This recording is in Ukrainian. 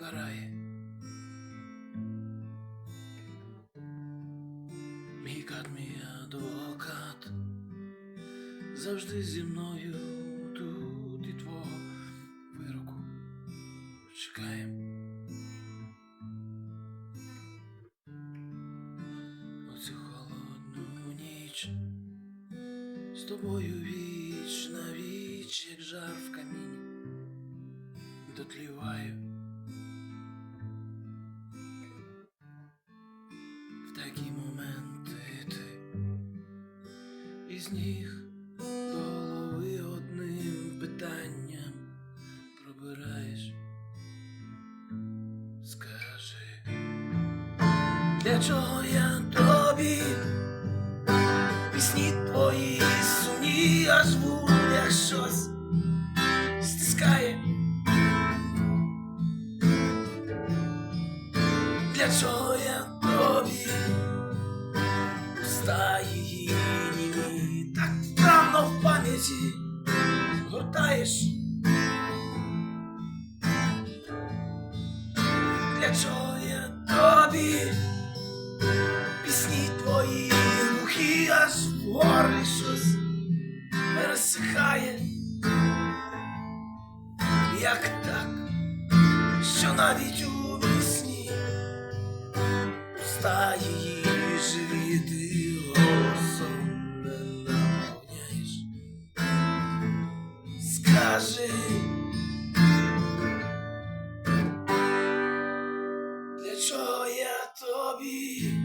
карає. Мій кат, мій адвокат завжди зі мною тут і твого вироку чекаєм. Оцю холодну ніч з тобою віч на віч, як жар в каміні, дотліваю. Із ніг до голови одним питанням пробираєш. Скажи, для чого я тобі? Пісні твої сумні, аж вуля щось стискає. Для чого в пам'яті гортаєш. Для чого я тобі? Пісні твої глухі, аж в горлі щось пересихає. Як так, що навіть у вісні уста її живі ти Скажи, для чого я тобі?